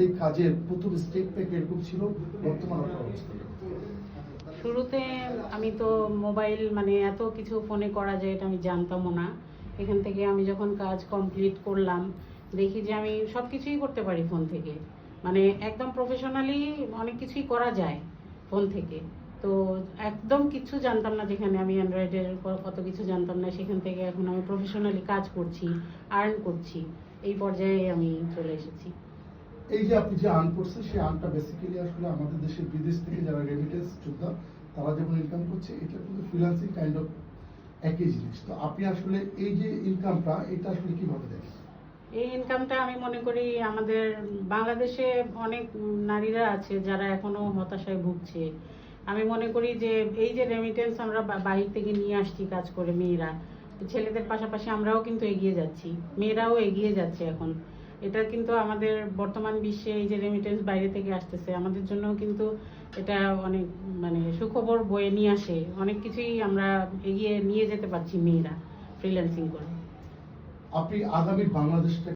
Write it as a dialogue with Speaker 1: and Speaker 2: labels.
Speaker 1: এই কাজের প্রথম স্টেপটা কীরকম ছিল? বর্তমান
Speaker 2: শুরুতে আমি তো মোবাইল মানে এত কিছু ফোনে করা যায় এটা আমি জানতামও না। এখান থেকে আমি যখন কাজ কমপ্লিট করলাম, দেখি যে আমি সব কিছুই করতে পারি ফোন থেকে। মানে একদম প্রফেশনালি অনেক কিছুই করা যায় ফোন থেকে। তো একদম কিছু জানতাম না যেখানে আমি অ্যান্ড্রয়েডের কত কিছু জানতাম না, সেখান থেকে এখন আমি প্রফেশনালি কাজ করছি আর্ন করছি। এই পর্যায়ে আমি চলে এসেছি।
Speaker 1: এই যে আপনি যে আর্ন করছেন, সেই আর্নটা বেসিক্যালি আসলে আমাদের দেশের বিদেশ থেকে যারা রেমিটেন্স যোদ্ধা, তারা যেমন ইনকাম করছে, এটা কিন্তু ফ্রিল্যান্সিং কাইন্ড অফ একই জিনিস। তো আপনি আসলে এই যে ইনকামটা এটা আসলে কীভাবে দেখেন
Speaker 2: এই ইনকামটা আমি মনে করি আমাদের বাংলাদেশে অনেক নারীরা আছে যারা এখনও হতাশায় ভুগছে। আমি মনে করি যে এই যে রেমিটেন্স আমরা বাইরে থেকে নিয়ে আসছি কাজ করে মেয়েরা, ছেলেদের পাশাপাশি আমরাও কিন্তু এগিয়ে যাচ্ছি, মেয়েরাও এগিয়ে যাচ্ছে এখন। এটা কিন্তু আমাদের বর্তমান বিশ্বে এই যে রেমিটেন্স বাইরে থেকে আসতেছে, আমাদের জন্য কিন্তু এটা অনেক মানে সুখবর বয়ে নিয়ে আসে। অনেক কিছুই আমরা এগিয়ে নিয়ে যেতে পারছি মেয়েরা ফ্রিল্যান্সিং করে।
Speaker 1: আপনি আগামী বাংলাদেশটা